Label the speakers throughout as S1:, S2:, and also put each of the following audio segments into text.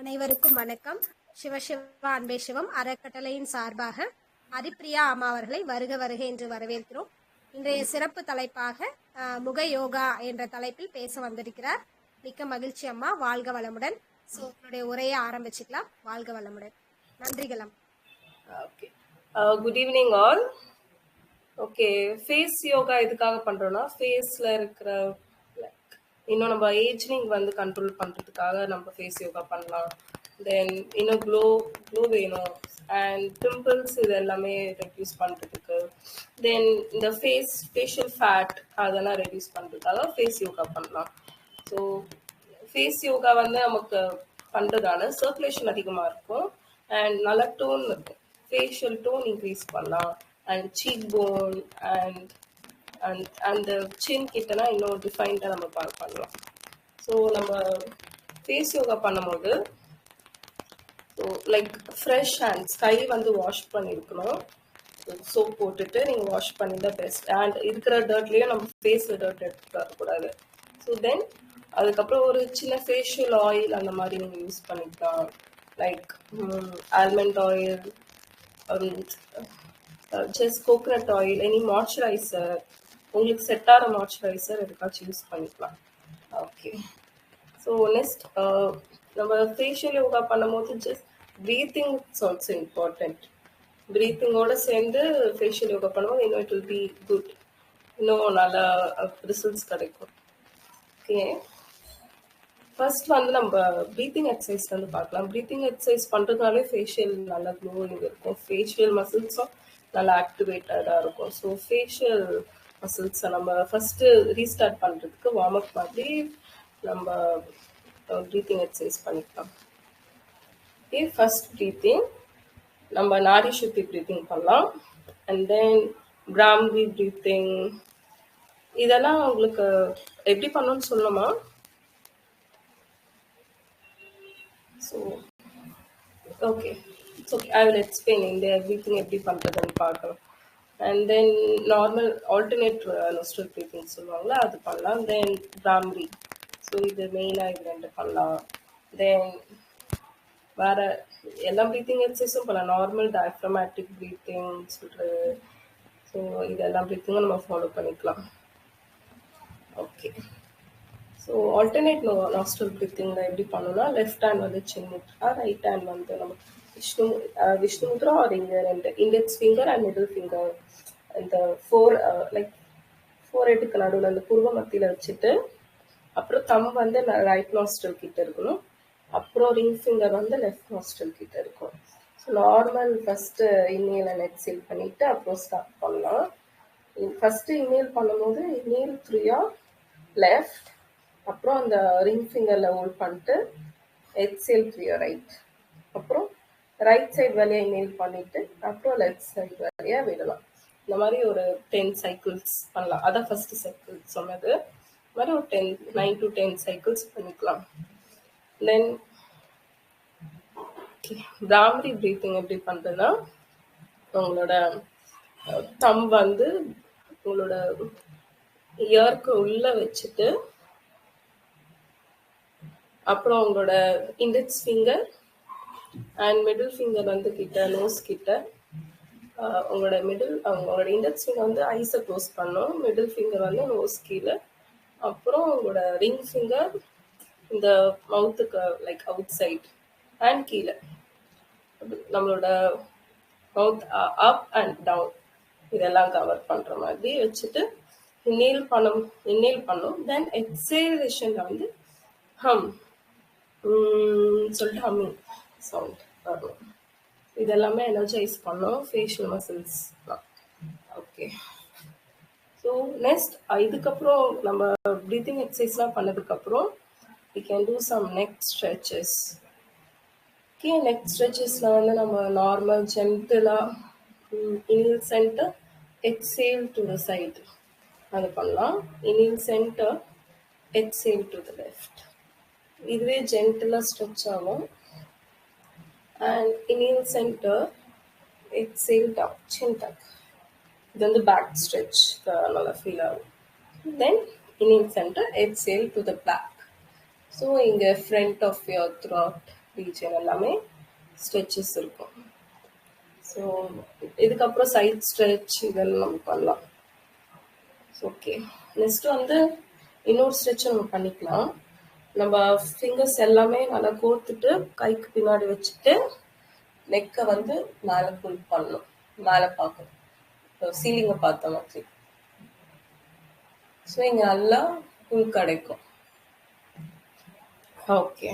S1: அனைவருக்கும் வணக்கம். சிவசிவா அன்பே சிவம். அறக்கட்டளையின் சார்பாக ஹரிப்ரியா அம்மா அவர்களை வருக வருக என்று வரவேற்கிறோம். இன்றைய சிறப்பு தலைப்பாக முக யோகா என்ற தலைப்பில் பேச வந்திருக்கிறார். மிக்க மகிழ்ச்சி அம்மா. வாழ்க வளமுடன். ஸோ உங்களுடைய உரையை ஆரம்பிச்சுக்கலாம். வாழ்க வளமுடன். நன்றிகள் அம்மா.
S2: Okay. Good evening all okay face yoga எதுக்காக பண்றோம்னா ஃபேஸ்ல இருக்கிற இன்னும் நம்ம ஏஜ்னிங் வந்து கண்ட்ரோல் பண்ணுறதுக்காக நம்ம ஃபேஸ் யோகா பண்ணலாம். தென் இன்னும் க்ளோ க்ளோ வேணும். அண்ட் பிம்பிள்ஸ் இது எல்லாமே ரெடியூஸ் பண்ணுறதுக்கு தென் இந்த ஃபேஸ் ஃபேஷியல் ஃபேட் அதெல்லாம் ரெடியூஸ் பண்ணுறதுக்காக ஃபேஸ் யோகா பண்ணலாம். ஸோ ஃபேஸ் யோகா வந்து நமக்கு பண்ணுறதால சர்க்குலேஷன் அதிகமாக இருக்கும். அண்ட் நல்ல டோன் இருக்கும். ஃபேஷியல் டோன் இன்க்ரீஸ் பண்ணலாம். And cheek bone and and அந்த சின் கிட்டனா இன்னும் டிஃபைன்டாக நம்ம பா பண்ணலாம். ஸோ நம்ம ஃபேஸ் யோகா பண்ணும்போது ஸோ லைக் ஃப்ரெஷ் ஹேண்ட்ஸ் கை வந்து வாஷ் பண்ணியிருக்கணும் சோப் போட்டுட்டு நீங்கள் வாஷ் பண்ணி தான் பெஸ்ட் அண்ட் இருக்கிற டர்ட்லேயும் நம்ம ஃபேஸில் டர்ட் எடுத்துகிட்டு வரக்கூடாது ஸோ தென் அதுக்கப்புறம் ஒரு சின்ன ஃபேஷியல் ஆயில் அந்த மாதிரி நீங்கள் யூஸ் பண்ணிக்கலாம். Like almond oil just coconut oil any moisturiser உங்களுக்கு செட் ஆகிற மாய்ஸ்சரைசர் எதுக்காச்சும் யூஸ் பண்ணிக்கலாம். ஓகே ஸோ நெக்ஸ்ட் நம்ம ஃபேஷியல் யோகா பண்ணும்போது just breathing it's also important ப்ரீத்திங்கோட சேர்ந்து ஃபேஷியல் யோகா பண்ணும்போது இன்னும் இட் வில் பி குட் இன்னும் நல்லா ரிசல்ட்ஸ் கிடைக்கும். ஓகே ஃபர்ஸ்ட் வந்து நம்ம ப்ரீத்திங் எக்ஸசைஸ் வந்து பார்க்கலாம். ப்ரீத்திங் எக்ஸசைஸ் பண்ணுறதுனாலே ஃபேஷியல் நல்லா க்ளோயிங் இருக்கும். ஃபேஷியல் மசில்ஸும் நல்லா ஆக்டிவேட்டடாக இருக்கும். ஸோ ஃபேஷியல் மசில்ஸை. நம்ம ஃபஸ்ட்டு ரீஸ்டார்ட் பண்ணுறதுக்கு வார்ம் அப் மாதிரி நம்ம ப்ரீத்திங் எக்ஸசைஸ் பண்ணிக்கலாம். ஓகே ஃபஸ்ட் ப்ரீத்திங் நம்ம நாடி சுத்தி ப்ரீத்திங் பண்ணலாம். அண்ட் தென் பிராம்பி ப்ரீத்திங் இதெல்லாம் உங்களுக்கு எப்படி பண்ணணும்னு சொல்லணுமா? So okay it's okay I will explain இந்த எவ்ரிதிங் எப்படி பண்ணுறதுன்னு பார்க்கலாம். And then normal alternate nostril breathing சொல்லுவாங்களா அது பண்ணலாம். தென் பிராம்ரி ஸோ இது மெயினாக இது ரெண்டு பண்ணலாம். தென் வேறு எல்லா ப்ரீத்திங் எக்ஸசைஸும் பண்ணலாம். நார்மல் டயஃப்ரமேட்டிக் ப்ரீத்திங் சொல்கிறது ஸோ இது எல்லா ப்ரீத்திங்கும் நம்ம ஃபாலோ பண்ணிக்கலாம். Okay so alternate no nostril ப்ரீத்திங்கில் எப்படி பண்ணணும்னா லெஃப்ட் ஹேண்ட் வந்து சின்ன ரைட் ஹேண்ட் வந்து நமக்கு விஷ்ணு அஹ் ஆர் ஒரு இங்கே ரெண்டு index finger and middle finger இந்த ஃபோர் லைக் ஃபோர் எட்டுக்கு நடுவில் அந்த புருவ மத்தியில் வச்சுட்டு அப்புறம் தம் வந்து ரைட் நாஸ்டல் கிட்ட இருக்கணும் அப்புறம் ரிங் ஃபிங்கர் வந்து லெஃப்ட் நாஸ்டல் கிட்ட இருக்கும் ஸோ நார்மல் ஃபஸ்ட்டு இன்ஹேல் நெட் சீல் பண்ணிவிட்டு அப்புறம் ஸ்டார்ட் பண்ணலாம் ஃபஸ்ட்டு இன்ஹேல் பண்ணும்போது இன்ஹேல் த்ரீயா லெஃப்ட் அப்புறம் அந்த ரிங் ஃபிங்கரில் ஹோல்ட் பண்ணிட்டு எக்ஸேல் த்ரீயா ரைட் அப்புறம் ரைட் சைடு வழியாக இன்ஹேல் பண்ணிவிட்டு அப்புறம் லெஃப்ட் சைடு வழியாக விடலாம். இந்த மாதிரி ஒரு டென் சைக்கிள்ஸ் பண்ணலாம். அதான் ஃபஸ்ட்டு சைக்கிள் சொன்னது. மாதிரி ஒரு ten nine to ten cycles பண்ணிக்கலாம். தென் பிராமரி ப்ரீத்திங் எப்படி பண்ணுறதுன்னா உங்களோட தம் வந்து உங்களோட இயர்க்கு உள்ள வச்சுட்டு அப்புறம் உங்களோட index finger and middle finger வந்து கிட்ட நோஸ் கிட்ட. உங்களோட மிடில் உங்களோட இண்டெக்ஸ் ஃபிங்கர் வந்து ஐஸை க்ளோஸ் பண்ணும் மிடில் ஃபிங்கர் வந்து நோஸ் கீழே. அப்புறம் உங்களோட ரிங் ஃபிங்கர் இந்த மவுத்துக்கு லைக் அவுட் சைட் அண்ட் கீழே நம்மளோட மவுத் அப் அண்ட் டவுன் இதெல்லாம் கவர் பண்ணுற மாதிரி வச்சுட்டு இன்னேல் பண்ணும் இன்னேல் பண்ணும் தென் எக்ஸேலேஷனில் வந்து ஹம் சொல்லிட்டு ஹம்மிங் சவுண்ட் வரும் இதெல்லாமே எனர்ஜைஸ் பண்ணும் facial muscles okay so next இதுக்கப்புறம் நம்ம ப்ரீத்திங் எக்ஸசைஸ்லாம் பண்ணதுக்கப்புறம் we can do some neck stretches okay neck ஸ்ட்ரெச்சஸில் வந்து நம்ம normal ஜென்டலாக inhale centre exhale to the side அது பண்ணலாம். Inhale centre exhale to the left இதுவே ஜென்டலாக ஸ்ட்ரெச் ஆகும். And inhale centre exhale down chin tuck இது வந்து பேக் ஸ்ட்ரெச் நல்லா ஃபீல் ஆகும் then inhale centre exhale to the back so இங்கே front of your throat region எல்லாமே ஸ்ட்ரெச்சஸ் இருக்கும். ஸோ இதுக்கப்புறம் சைட் ஸ்ட்ரெச் இதெல்லாம் நம்ம பண்ணலாம் ஓகே நெக்ஸ்ட் வந்து இன்னொரு ஸ்ட்ரெச்சும் நம்ம பண்ணிக்கலாம். நம்ம ஃபிங்கர்ஸ் எல்லாமே நல்லா கோர்த்துட்டு கைக்கு பின்னாடி வச்சுட்டு நெக்கை வந்து மேலே புல் பண்ணணும். மேலே பார்க்கணும். சீலிங்கை பார்த்த மாதிரி. ஸோ இங்கே நல்லா புல் கிடைக்கும். ஓகே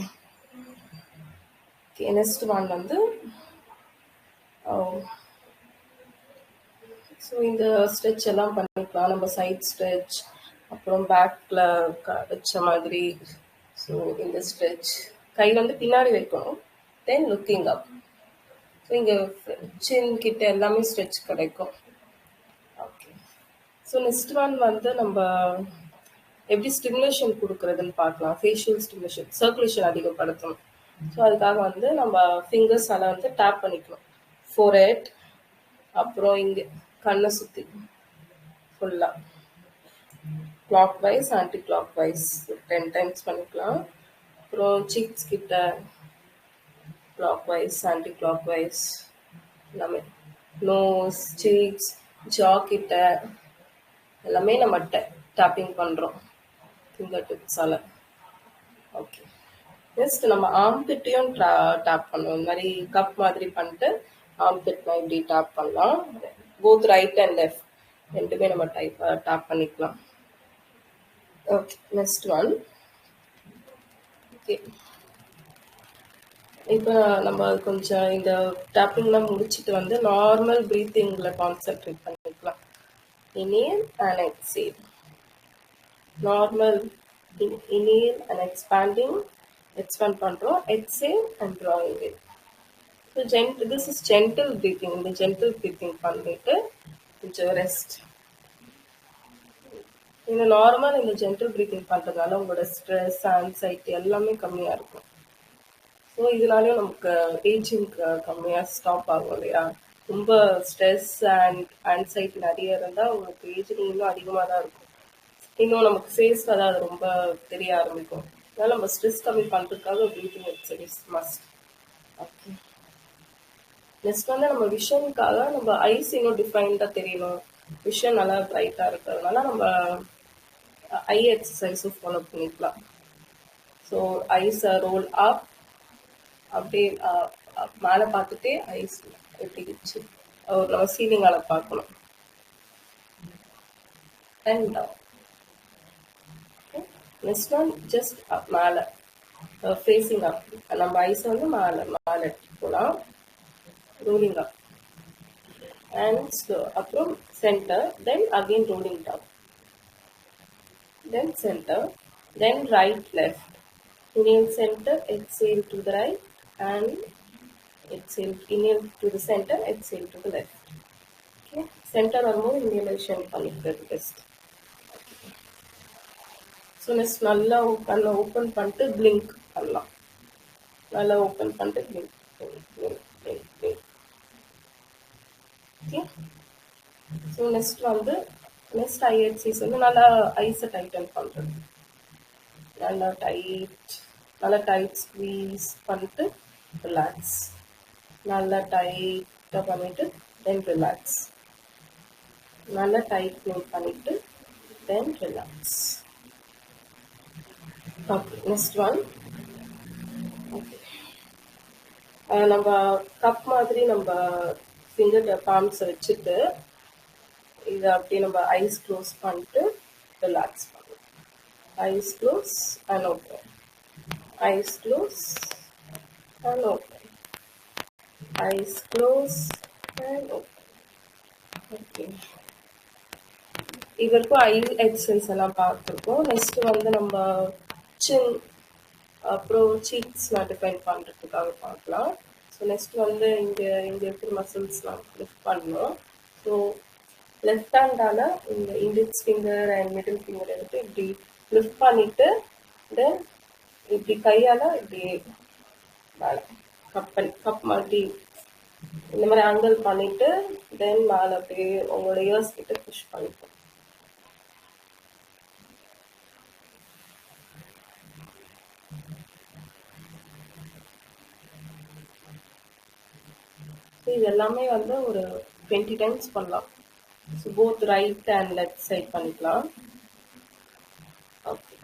S2: ஓகே நெக்ஸ்ட் ஒன் வந்து um, ஸோ இந்த ஸ்ட்ரெச் எல்லாம் பண்ணிக்கலாம். நம்ம சைட் ஸ்ட்ரெச் அப்புறம் பேக்கில் வச்ச மாதிரி. ஸோ இந்த ஸ்ட்ரெச் கை வந்து பின்னாடி வைக்கணும். தென் லுக்கிங் அப் ஸோ இங்கே சின் கிட்ட எல்லாமே ஸ்ட்ரெச் கிடைக்கும். ஓகே ஸோ நெக்ஸ்ட் ஒன் வந்து நம்ம எப்படி ஸ்டிமுலேஷன் கொடுக்குறதுன்னு பார்க்கலாம். ஃபேஷியல் ஸ்டிமுலேஷன் சர்க்குலேஷன் அதிகப்படுத்தணும். ஸோ அதுக்காக வந்து நம்ம ஃபிங்கர்ஸ் அதை வந்து டேப் பண்ணிக்கணும். ஃபோர் ஃபோர்ஹெட் அப்புறம் இங்கே கண்ணை சுற்றி ஃபுல்லாக clockwise anticlockwise ten times பண்ணிக்கலாம். அப்புறம் சீக்ஸ் கிட்ட clockwise anticlockwise எல்லாமே. நோஸ் சீக்ஸ் ஜா கிட்ட எல்லாமே நம்ம டேப்பிங் பண்ணுறோம் ஃபிங்கர் டிப்ஸால் ஓகே நெக்ஸ்ட் நம்ம ஆம்பிட்டையும் டேப் பண்ணுவோம். இந்த மாதிரி கப் மாதிரி பண்ணிட்டு ஆம்பிட் இப்படி டேப் பண்ணலாம்? போத் ரைட் அண்ட் லெஃப்ட் ரெண்டுமே நம்ம டைப் டேப் பண்ணிக்கலாம். Okay next one okay இப்போ நம்ம கொஞ்சம் இந்த டாப்பிங்லாம் முடிச்சுட்டு வந்து நார்மல் ப்ரீத்திங்கில் கான்சென்ட்ரேட் பண்ணிக்கலாம் inhale and exhale normal inhale and expanding expand பண்ணுறோம் exhale and drawing so gent this is gentle breathing இந்த ஜென்டில் ப்ரீத்திங் பண்ணிட்டு கொஞ்சம் ரெஸ்ட் இந்த நார்மல் இந்த ஜென்டல் ப்ரீத்திங் பண்ணுறதுனால உங்களோட ஸ்ட்ரெஸ் ஆன்சைட்டி எல்லாமே கம்மியாக இருக்கும். ஸோ இதனாலயும் நமக்கு ஏஜிங் கம்மியாக ஸ்டாப் ஆகும் இல்லையா? ரொம்ப ஸ்ட்ரெஸ் அண்ட் ஆன்சைட்டி நிறைய இருந்தால் உங்களுக்கு ஏஜிங் இன்னும் அதிகமாக தான் இருக்கும். இன்னும் நமக்கு ஃபேஸில் தான் அது ரொம்ப தெரிய ஆரம்பிக்கும். அதனால நம்ம ஸ்ட்ரெஸ் கம்மி பண்ணுறதுக்காக breathing exercise must okay next வந்து நம்ம விஷனுக்காக நம்ம ஐஸ் இன்னும் டிஃபைன்டாக தெரியணும். விஷன் நல்லா பிரைட்டாக இருக்கிறதுனால நம்ம ஐ எக்ஸசைஸும் ஃபாலோ பண்ணிக்கலாம். ஸோ ஐஸை ரோல் அப் அப்படியே மேலே பார்த்துட்டே ஐஸ் எப்படி ஒரு நம்ம சீலிங்கால பார்க்கணும். And down next one just மேலே. ஃபேஸிங் அப் நம்ம ஐஸை வந்து மேலே மேலே எடுத்துட்டு போகலாம் rolling up அண்ட் ஸ்லோ அப்புறம் centre then again rolling down then centre then right left inhale center exhale to the right and exhale inhale to the center exhale to the left okay center வரும்போது inhalation பண்ணிக்கிறது best so next நல்லா கண்ணை open பண்ணிட்டு blink பண்ணலாம் நல்லா open பண்ணிட்டு blink blink so next வந்து next eye வந்து நல்லா ஐஸை டைட்டன் பண்ணுறது நல்லா டைட் நல்லா டைட் ஸ்க்வீஸ் பண்ணிட்டு ரிலாக்ஸ் நல்லா டைட்டாக பண்ணிட்டு தென் ரிலாக்ஸ் நல்லா டைட் க்ளோஸ் பண்ணிட்டு then relax okay next one okay நம்ம கப் மாதிரி நம்ம ஃபிங்கர் பாம்ஸை வச்சுட்டு இதை அப்படியே நம்ம ஐஸ் க்ளோஸ் பண்ணிட்டு ரிலாக்ஸ் பண்ணலாம். Eyes close and open. Eyes close and open. Eyes close and open. Okay. இதற்கும் ஐ எக்ஸல்ஸ் எல்லாம் பார்த்துருக்கோம். நெக்ஸ்ட் வந்து நம்ம சின் அப்புறம் சீக்ஸ்லாம் டிஃபைன் பண்ணுறதுக்காக பார்க்கலாம். ஸோ நெக்ஸ்ட் வந்து இங்கே இங்கே இருக்கிற மசில்ஸ்லாம் லிஃப்ட் பண்ணணும். ஸோ லெஃப்ட் ஹேண்டால இந்த index finger and middle finger எடுத்து இப்படி லிஃப்ட் பண்ணிட்டு தென் இப்படி கையால் இப்படி மேலே கப் பண்ணி கப் மாதிரி இந்த மாதிரி ஆங்கிள் பண்ணிட்டு தென் மேலே அப்படியே உங்களோட இயர்ஸ் கிட்ட புஷ் பண்ணிப்போம். இது எல்லாமே வந்து ஒரு டுவெண்ட்டி டைம்ஸ் பண்ணலாம். So both right and left side பண்ணிக்கலாம். ஓகே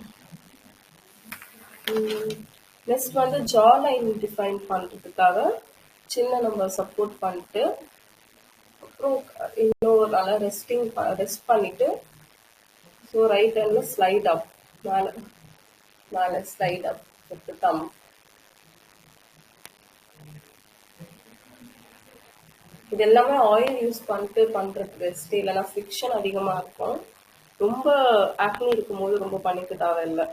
S2: நெக்ஸ்ட் hmm, வந்து ஜா லைன் டிஃபைன் பண்ணுறதுக்காக சின்ன நம்ம சப்போர்ட் பண்ணிட்டு அப்புறம் இன்னும் நல்லா ரெஸ்டிங் ரெஸ்ட் பண்ணிட்டு ஸோ ரைட் ஹேண்டில் ஸ்லைட் அப் மேலே மேலே ஸ்லைட் அப் வித் தம் இது எல்லாமே ஆயில் யூஸ் பண்ணிட்டு பண்ணுறது பெஸ்ட் இல்லைன்னா ஃபிக்ஷன் அதிகமாக இருக்கும். ரொம்ப ஆக்னி இருக்கும்போது ரொம்ப பண்ணிக்க தேவையில்லை.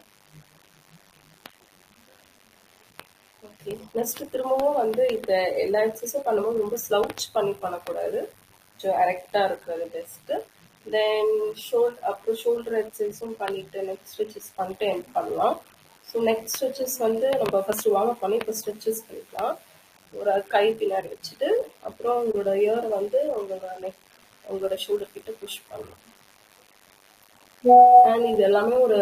S2: ஓகே நெக்ஸ்ட் திரும்பவும் வந்து இதை எல்லா எக்ஸசைஸும் பண்ணும்போது ரொம்ப ஸ்லவுச் பண்ணி பண்ணக்கூடாது. கொஞ்சம் கரெக்டாக இருக்கிறது பெஸ்ட்டு தென் ஷோல் அப்புறம் ஷோல்டர் எக்ஸசைஸும் பண்ணிட்டு நெக் ஸ்ட்ரெச்சஸ் பண்ணிட்டு எண்ட் பண்ணலாம். ஸோ நெக் ஸ்ட்ரெச்சஸ் வந்து நம்ம ஃபர்ஸ்ட் வாங்க பண்ணி இப்போ ஸ்ட்ரெச்சஸ் பண்ணிக்கலாம். ஒரு கை பின்னாடி வச்சுட்டு அப்புறம் உங்களோட இயர் வந்து உங்களோட நெக் உங்களோட ஷோல்டர் கிட்ட புஷ் பண்ணலாம் அண்ட் இது எல்லாமே ஒரு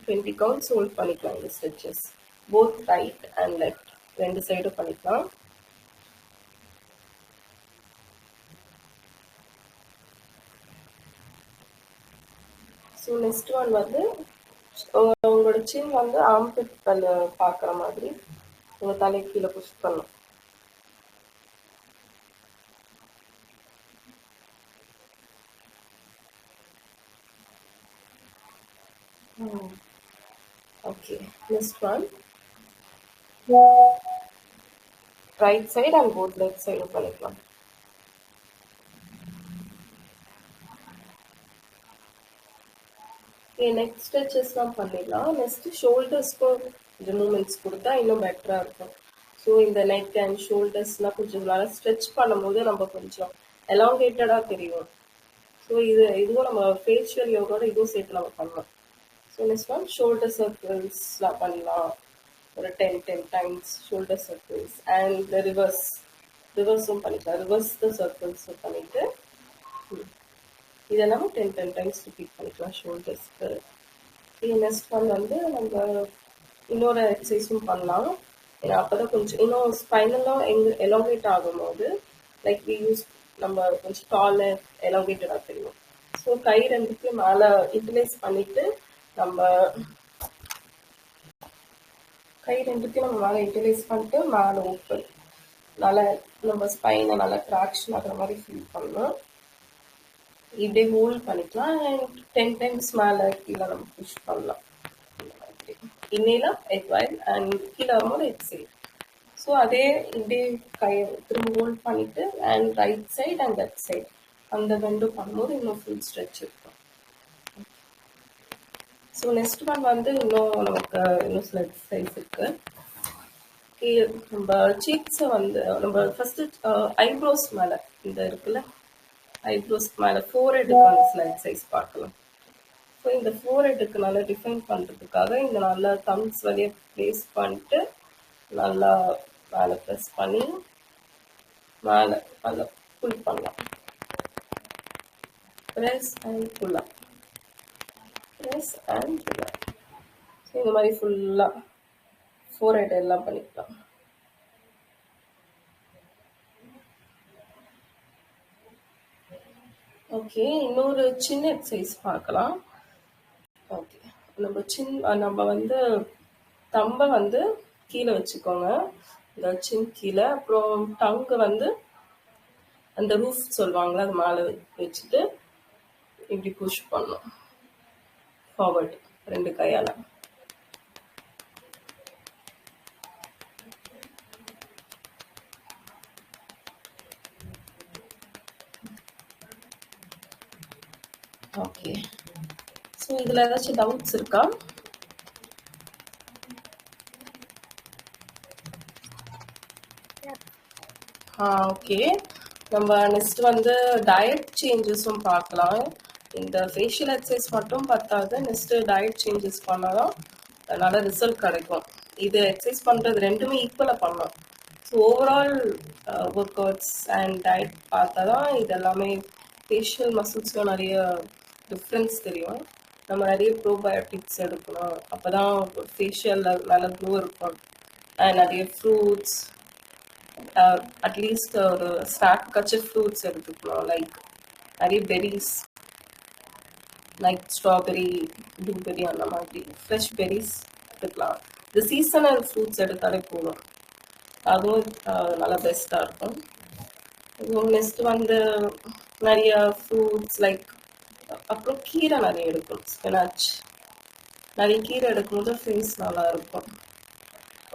S2: டுவெண்ட்டி கவுண்ட்ஸ் ஹோல்ட் பண்ணிக்கலாம் இந்த stretches both right and left ரெண்டு சைடும் பண்ணிக்கலாம். ஸோ நெக்ஸ்ட் ஒன் வந்து உங்களோட சின் வந்து ஆம்பிட் பல்ல பார்க்குற மாதிரி உங்கள் தலைக்கு கீழே புஷ் பண்ணும் okay next one right side and both left சைடும் பண்ணிக்கலாம் நெக்ஸ்ட் ஸ்ட்ரெச்சஸ்லாம் பண்ணிடலாம். நெக்ஸ்ட் ஷோல்டர்ஸ்க்கும் கொஞ்சம் மூமெண்ட்ஸ் கொடுத்தா இன்னும் பெட்டராக இருக்கும். ஸோ இந்த நெக் அண்ட் ஷோல்டர்ஸ்லாம் கொஞ்சம் நல்லா ஸ்ட்ரெச் பண்ணும்போது நம்ம கொஞ்சம் எலாங்கேட்டடாக தெரியும். ஸோ இது இதுவும் நம்ம ஃபேஷியல் யோகாவோட இதுவும் சேர்த்து நம்ம பண்ணலாம். ஸோ நெக்ஸ்ட் ஒன் ஷோல்டர் சர்க்கிள்ஸ்லாம் பண்ணலாம் ஒரு ten ten times shoulder circles and reverse ரிவர்ஸும் பண்ணிக்கலாம். ரிவர்ஸ் த சர்க்கிள்ஸும் பண்ணிவிட்டு ம். இதெல்லாம் டென் டென் டைம்ஸ் ரிப்பீட் பண்ணிக்கலாம் ஷோல்டர்ஸ்க்கு நெக்ஸ்ட் ஒன் வந்து நம்ம இன்னொரு எக்ஸசைஸும் பண்ணலாம். ஏன்னா அப்போ தான் கொஞ்சம் இன்னும் ஸ்பைனலாக எங்க எலாங்கேட் ஆகும்போது லைக் வி யூஸ் நம்ம கொஞ்சம் டால் எலாங்கேட்டடாக தெரியும். ஸோ கை ரெண்டுத்தையும் மேலே யூட்டிலைஸ் பண்ணிவிட்டு நம்ம கை ரெண்டுத்தையும் நம்ம மேலே யூட்டிலைஸ் பண்ணிட்டு மேலே ஓப்பன். நல்லா நம்ம ஸ்பைனை நல்லா ட்ராக்ஷன் ஆகிற மாதிரி ஃபீல் பண்ணணும் இப்படியே ஹோல்ட் பண்ணிக்கலாம். அண்ட் டென் டைம்ஸ் மேலே கீழே நம்ம புஷ் பண்ணலாம். இந்த மாதிரி இன்னேலாம் எக்வைல் அண்ட் கீழே வரும்போது எக்ஸைல் ஸோ அதே இப்படியே கை திரும்ப ஹோல்ட் பண்ணிவிட்டு and right side and left side அந்த ரெண்டும் பண்ணும்போது இன்னும் ஃபுல் ஸ்ட்ரெச் இருக்கும் ஸோ நெக்ஸ்ட் ஒன் வந்து இன்னும் நமக்கு இன்னும் சில எக்ஸசைஸ் இருக்கு. நம்ம சீக்ஸை வந்து நம்ம ஃபஸ்ட்டு ஐப்ரோஸ் மேலே இந்த இருக்குல்ல? ஐப்ரோஸ் மேலே ஃபோர் ஹெட்டுக்கு வந்து சில எக்ஸசைஸ் பார்க்கலாம். ஸோ இந்த ஃபோர் ஹெட்டுக்கு நல்லா டிஃபைன் பண்ணுறதுக்காக இந்த நல்லா தம்ஸ் வழியை ப்ளேஸ் பண்ணிட்டு நல்லா மேலே ப்ரெஸ் பண்ணி மேலே நல்லா புல் பண்ணலாம். ப்ரெஸ் அண்ட் புல்லாம் ப்ளஸ் அண்ட் ஸோ இந்த மாதிரி ஃபுல்லாக ஃபோர் ஹெட் எல்லாம் பண்ணிக்கலாம். ஓகே இன்னொரு சின்ன எக்ஸசைஸ் பார்க்கலாம். ஓகே நம்ம சின் நம்ம வந்து தம்பை வந்து கீழே வச்சுக்கோங்க. இந்த சின் கீழே அப்புறம் டங்கு வந்து அந்த ரூஃப் சொல்லுவாங்களே அது மேலே வச்சுட்டு இப்படி புஷ் பண்ணணும். ஃபார்வர்ட் ரெண்டு கையால். ஓகே ஸோ இதில் ஏதாச்சும் டவுட்ஸ் இருக்கா? ஆ ஓகே நம்ம நெக்ஸ்ட் வந்து டயட் சேஞ்சஸும் பார்க்கலாம். இந்த ஃபேஷியல் எக்ஸசைஸ் மட்டும் பத்தாது நெக்ஸ்ட் டயட் சேஞ்சஸ் பண்ணாதான் நல்ல ரிசல்ட் கிடைக்கும். இது எக்ஸசைஸ் பண்ணுறது ரெண்டுமே ஈக்குவலாக பண்ணலாம். So overall workouts and diet பார்த்தா தான் இது எல்லாமே ஃபேஷியல் மசில்ஸில் நிறைய டிஃப்ரென்ஸ் தெரியும். நம்ம நிறைய ப்ரோபயோட்டிக்ஸ் எடுக்கணும். அப்போ தான் ஃபேஷியலில் நல்ல க்ளோ இருக்கும். அண்ட் நிறைய ஃப்ரூட்ஸ் அட்லீஸ்ட் uh, ஒரு ஸ்நாக் கச்சு ஃப்ரூட்ஸ் எடுத்துக்கணும். லைக் நிறைய பெரிஸ் லைக் ஸ்ட்ராபெரி ப்ளூபெரி அந்த மாதிரி. ஃப்ரெஷ் பெரிஸ் எடுத்துக்கலாம். இந்த சீசனல் ஃப்ரூட்ஸ் எடுத்தாலே போதும். அதுவும் நல்லா பெஸ்ட்டாக இருக்கும். நெக்ஸ்ட் வந்து நிறைய ஃப்ரூட்ஸ் லைக் அப்புறம் கீரை நிறைய எடுக்கும் ஸ்பினாச் நிறைய கீரை எடுக்கும்போது ஃபேஸ் நல்லா இருக்கும்.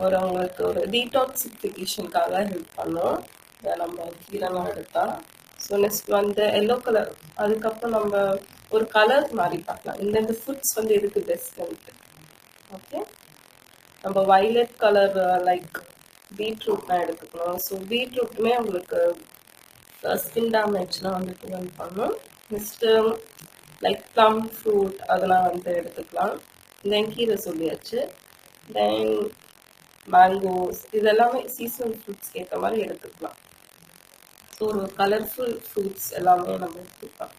S2: ஒரு அவங்களுக்கு ஒரு டீடாக்சிஃபிகேஷனுக்காக ஹெல்ப் பண்ணும். நம்ம கீரைலாம் எடுத்தால் ஸோ நெக்ஸ்ட் வந்து எல்லோ கலர் அதுக்கப்புறம் நம்ம ஒரு கலர் மாதிரி பார்க்கலாம். இந்தந்த ஃபுட்ஸ் வந்து எதுக்கு பெஸ்ட்டு ஓகே நம்ம வைலட் கலர் லைக் பீட்ரூட்லாம் எடுத்துக்கணும். ஸோ பீட்ரூட்டுமே உங்களுக்கு uh, ஸ்கின் டேமேஜ்லாம் வந்து ப்ரிவென்ட் பண்ணும். நெக்ஸ்ட்டு லைக் ப்ளம் ஃப்ரூட் அதெல்லாம் வந்து எடுத்துக்கலாம். தென் கீரை சொல்லியாச்சு. தென் மேங்கோஸ் இதெல்லாமே சீசனல் ஃப்ரூட்ஸ்க்கு ஏற்ற மாதிரி எடுத்துக்கலாம். ஸோ ஒரு கலர்ஃபுல் ஃப்ரூட்ஸ் எல்லாமே நம்ம எடுத்துக்கலாம்.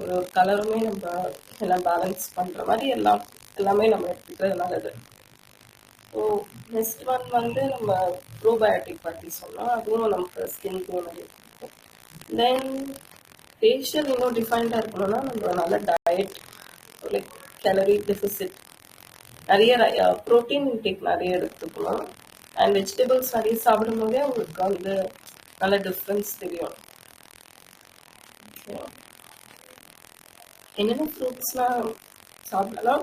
S2: ஒரு கலருமே நம்ம எல்லாம் பேலன்ஸ் பண்ணுற மாதிரி எல்லாம் எல்லாமே நம்ம எடுத்துக்கிறது நல்லது ஸோ நெக்ஸ்ட் ஒன் வந்து நம்ம ப்ரோபயோட்டிக் பற்றி சொன்னால் அதுவும் நமக்கு ஸ்கின்க்கு நிறைய இருக்கும். தென் ஃபேஷியல் இன்னும் டிஃபைன்டாக இருக்கணும்னா நம்ம நல்ல டயட் லைக் கேலரி டெஃபிசிட் நிறைய ப்ரோட்டீன் இன்டேக் நிறைய எடுத்துக்கணும். அண்ட் வெஜிடபிள்ஸ் நிறைய சாப்பிடும் போதே உங்களுக்கு வந்து நல்ல டிஃப்ரென்ஸ் தெரியும். என்னென்ன ஃப்ரூட்ஸ்லாம் சாப்பிடலாம்?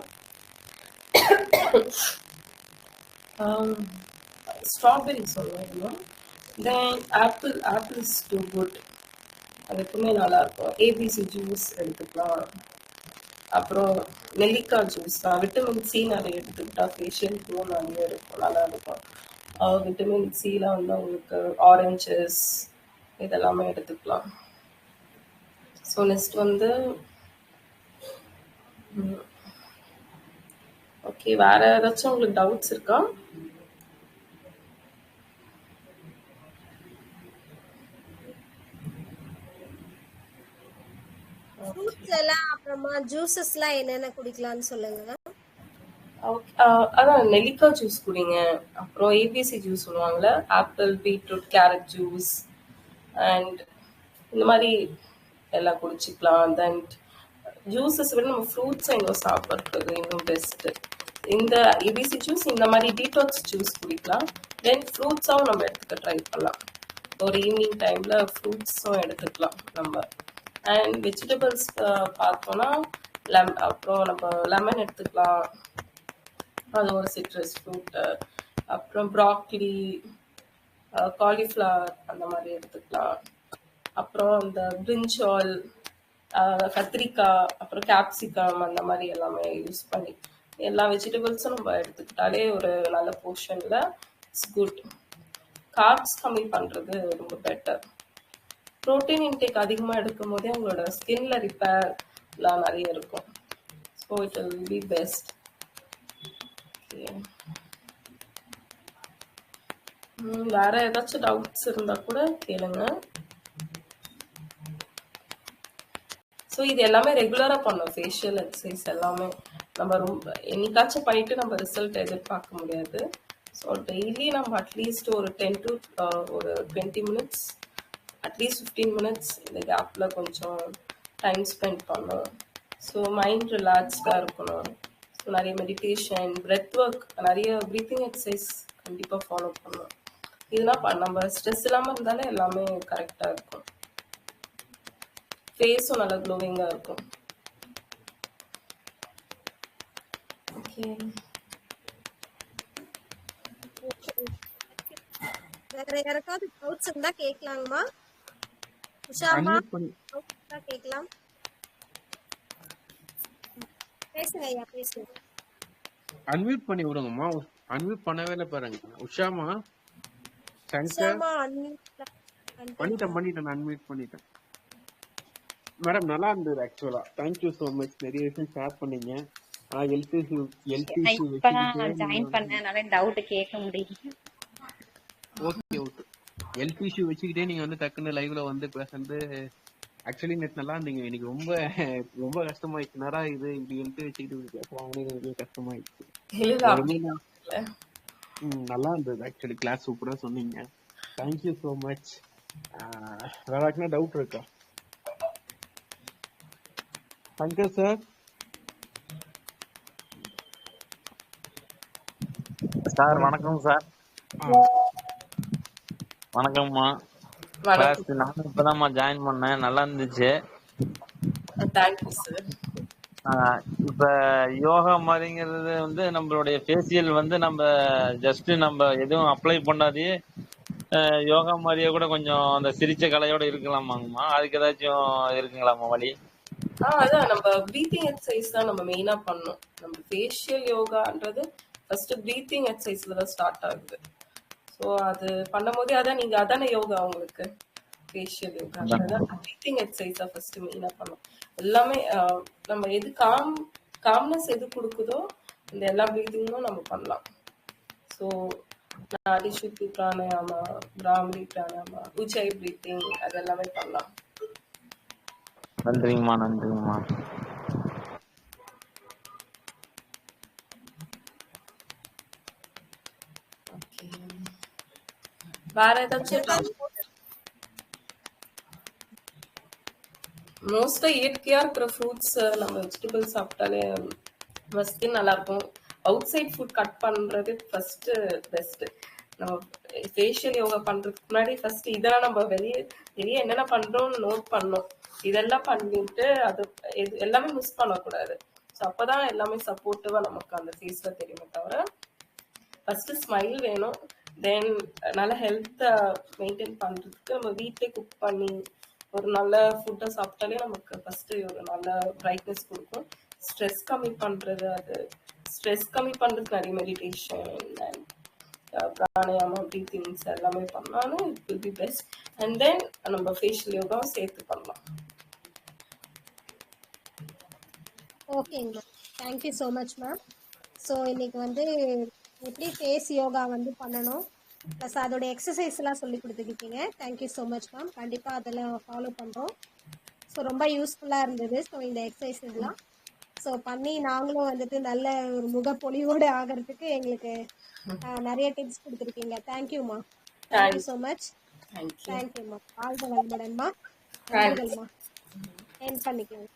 S2: ஸ்ட்ராபெரி சொல்லுவோம் then apple apples too good அதுக்குமே நல்லாயிருக்கும். நல்லா இருக்கும் ஏபிசி ஜூஸ் எடுத்துக்கலாம். அப்புறம் நெல்லிக்காய் ஜூஸ் தான். விட்டமின் சி நிறைய எடுத்துக்கிட்டால் ஃபேஷியல் க்ளோ நிறைய இருக்கும். நல்லா இருக்கும் விட்டமின் சிலாம் வந்து உங்களுக்கு ஆரஞ்சஸ் இதெல்லாமே எடுத்துக்கலாம். ஸோ நெக்ஸ்ட் வந்து ஓகே வேற ஏதாச்சும் உங்களுக்கு டவுட்ஸ் இருக்கா?
S1: ஃப்ரூட்ஸ் எல்லாம் அப்புறமா ஜூசஸ்லாம் என்னென்ன குடிக்கலாம்னு சொல்லுங்க
S2: அதான் நெல்லிக்காய் ஜூஸ் குடிங்க. அப்புறம் ஏபிசி ஜூஸ் சொல்லுவாங்கல்ல apple beetroot carrot juice and இந்த மாதிரி எல்லாம் குடிச்சிக்கலாம். தென் ஜூஸஸ் விட நம்ம ஃப்ரூட்ஸை இன்னும் சாப்பிட்றது இன்னும் பெஸ்ட்டு இந்த ஏபிசி ஜூஸ் இந்த மாதிரி டீடாக்ஸ் ஜூஸ் குடிக்கலாம். தென் ஃப்ரூட்ஸாகவும் நம்ம எடுத்துக்க ட்ரை பண்ணலாம். ஒரு ஈவினிங் டைமில் ஃப்ரூட்ஸும் எடுத்துக்கலாம் நம்ம. அண்ட் வெஜிடபிள்ஸ் பார்த்தோன்னா லெம் அப்புறம் நம்ம லெமன் எடுத்துக்கலாம். அது ஒரு சிட்ரஸ் ஃப்ரூட்டு அப்புறம் ப்ராக்லி காலிஃப்ளவர் அந்த மாதிரி எடுத்துக்கலாம். அப்புறம் இந்த பிரிஞ்சால் கத்திரிக்காய் அப்புறம் கேப்சிகம் அந்த மாதிரி எல்லாமே யூஸ் பண்ணி எல்லா வெஜிடபிள்ஸும் நம்ம எடுத்துக்கிட்டாலே ஒரு நல்ல போர்ஷனில் இட்ஸ் குட் கார்ப்ஸ் கம்மி பண்ணுறது ரொம்ப பெட்டர் ப்ரோட்டீன் இன்டேக் அதிகமாக எடுக்கும் போதே உங்களோட ஸ்கின்ல ரிப்பேர்லாம் நிறைய இருக்கும். So it will be best வேற ஏதாச்சும் டவுட்ஸ் இருந்தால் கூட கேளுங்க. ஸோ இது எல்லாமே ரெகுலராக பண்ணோம். ஃபேஷியல் எக்ஸசைஸ் எல்லாமே. நம்ம ரொம்ப என்னைக்காச்சும் பண்ணிட்டு நம்ம ரிசல்ட் எதிர்பார்க்க முடியாது. ஸோ டெய்லி நம்ம அட்லீஸ்ட் ஒரு டென் டு ஒரு twenty minutes at least fifteen minutes இந்த கேப்பில் கொஞ்சம் டைம் ஸ்பெண்ட் பண்ணணும் ஸோ மைண்ட் ரிலாக்ஸ்டாக இருக்கணும். ஸோ நிறைய மெடிடேஷன் பிரெத் ஒர்க் நிறைய ப்ரீத்திங் எக்ஸசைஸ் கண்டிப்பாக ஃபாலோ பண்ணணும். இதெல்லாம் நம்ம ஸ்ட்ரெஸ் இல்லாமல் இருந்தாலே எல்லாமே கரெக்டாக இருக்கும். ஃபேஸும் நல்லா க்ளோவிங்காக இருக்கும். ஓகே
S1: வேற யாருக்காவது டவுட்ஸ் இருந்தா கேட்கலாங்கம்மா உஷாமா கேட்கலாம் பேசுங்க ஐயா பேசுங்க.
S3: அன்மியூட் பண்ணி விடுங்கம்மா. அன்மியூட் பண்ணவே இல்லை பாருங்க. உஷாமா சங்கர் பண்ணிட்டேன் பண்ணிட்டேன். அன்மியூட் பண்ணிட்டேன். மேடம் நல்லா இருந்தது ஆக்சுவலா தேங்க்யூ ஸோ மச் நிறைய விஷயம் ஷேர் பண்ணீங்க. ஆனா எல்பிசி
S4: நான்
S3: எல்பிசி
S4: இப்பதான் ஜாயின் பண்ணனால டவுட் கேட்க முடியல.
S3: ஓகே ஓகே எல்பிசி வச்சுக்கிட்டே நீங்க வந்து டக்குன்னு லைவ்ல வந்து பேசுறது ஆக்சுவலி நேற்று நல்லா இருந்தீங்க. இன்னைக்கு ரொம்ப ரொம்ப கஷ்டமாயிடுச்சு. நேரா இது? இப்படி எழுத்து வச்சுக்கிட்டு பேசுவாங்களே ரொம்ப கஷ்டமாயிடுச்சு. நல்லா இருந்தது ஆக்சுவலி கிளாஸ் சூப்பரா சொன்னீங்க. தேங்க்யூ ஸோ மச் வேற டவுட் இருக்கா? சங்கர் சார்.
S5: சார் வணக்கம் சார். வணக்கம்மா.
S2: வணக்கம்.
S5: கிளாஸ் நானும் இப்பதாம்மா ஜாயின் பண்ணேன். நல்லா இருந்துச்சு. இப்ப யோகா மாதிரிங்கிறது வந்து நம்மளுடைய ஃபேஷியல் வந்து நம்ம ஜஸ்ட் நம்ம எதுவும் அப்ளை பண்ணாதே யோகா மாதிரியே கூட கொஞ்சம் அந்த சிரிச்ச கலையோட இருக்கலாமாங்கம்மா. அதுக்கு ஏதாச்சும் இருக்குங்களாம்மா வழி?
S2: ஆ அதான். நம்ம ப்ரீத்திங் எக்ஸசைஸ் தான் நம்ம மெயினா பண்ணணும். நம்ம ஃபேஷியல் யோகான்றது ஃபர்ஸ்ட் ப்ரீத்திங் எக்ஸசைஸ்ல தான் ஸ்டார்ட் ஆகுது. ஸோ அது பண்ணும்போது அதான் நீங்க அதானே யோகா உங்களுக்கு? ஃபேஷியல் யோகான்றது ப்ரீத்திங் எக்ஸசைஸ் தான் ஃபர்ஸ்ட் மெயினா பண்ணணும். எல்லாமே ஆஹ், நம்ம எது காம் காம்னஸ் எது கொடுக்குதோ இந்த எல்லா ப்ரீத்திங்கும் நம்ம பண்ணலாம். ஸோ நாடி சுத்தி பிராணாயாமா பிராமரி பிராணாயாமா உச்சை ப்ரீத்திங் அது எல்லாமே பண்ணலாம்.
S5: நன்றிங்கம்மா நன்றிங்கம்மா
S2: வேற ஏதாச்சும் மோஸ்டா இயற்கையா இருக்கிற ஃப்ரூட்ஸ் நம்ம வெஜிடபிள்ஸ் சாப்பிட்டாலே நம்ம நல்லா இருக்கும் அவுட் சைட் ஃபுட் கட் பண்றது ஃபர்ஸ்ட் பெஸ்ட் நம்ம ஃபேஷியல் யோகா பண்றதுக்கு முன்னாடி ஃபர்ஸ்ட் இதெல்லாம் நம்ம வெளியே வெளியே என்னென்ன பண்றோம்னு நோட் பண்ணோம் இதெல்லாம் பண்ணிட்டு அது எது எல்லாமே மிஸ் பண்ணக்கூடாது. ஸோ அப்போதான் எல்லாமே சப்போர்ட்டிவாக நமக்கு அந்த ஃபேஸில் தெரியுமே தவிர ஃபஸ்ட்டு ஸ்மைல் வேணும். தென் நல்ல ஹெல்த்தை மெயின்டைன் பண்ணுறதுக்கு நம்ம வீட்டிலே குக் பண்ணி ஒரு நல்ல ஃபுட்டை சாப்பிட்டாலே நமக்கு ஃபஸ்ட்டு ஒரு நல்ல பிரைட்னஸ் கொடுக்கும். ஸ்ட்ரெஸ் கம்மி பண்ணுறது அது. ஸ்ட்ரெஸ் கம்மி பண்ணுறதுக்கு நிறைய மெடிடேஷன் அண்ட் பிராணாயாமம் ப்ரீத்திங்ஸ் எல்லாமே பண்ணாலும் it will be best and then நம்ம ஃபேஷியல் யோகாவும் சேர்த்து பண்ணலாம்.
S1: ஓகேங்க ma'am thank you so much ma'am so இன்னைக்கு வந்து எப்படி ஃபேஸ் யோகா வந்து பண்ணணும்? ப்ளஸ் அதோட எக்ஸசைஸ்லாம் சொல்லி கொடுத்துருக்கீங்க. தேங்க்யூ ஸோ மச் மேம் கண்டிப்பாக அதெல்லாம் ஃபாலோ பண்ணுறோம் ஸோ ரொம்ப யூஸ்ஃபுல்லாக இருந்தது. ஸோ இந்த எக்ஸசைஸ் இதெல்லாம். ஸோ பண்ணி நாங்களும் வந்துட்டு நல்ல ஒரு முகப்பொலிவோடு ஆகிறதுக்கு எங்களுக்கு நிறைய டிப்ஸ் கொடுத்துருக்கீங்க. தேங்க்யூம்மா தேங்க்யூ ஸோ மச்
S2: தேங்க்யூ
S1: தேங்க்யூம்மா வாழ்க வளமுடன்மா நன்றிகள்மா என் பண்ணிக்கலாம்.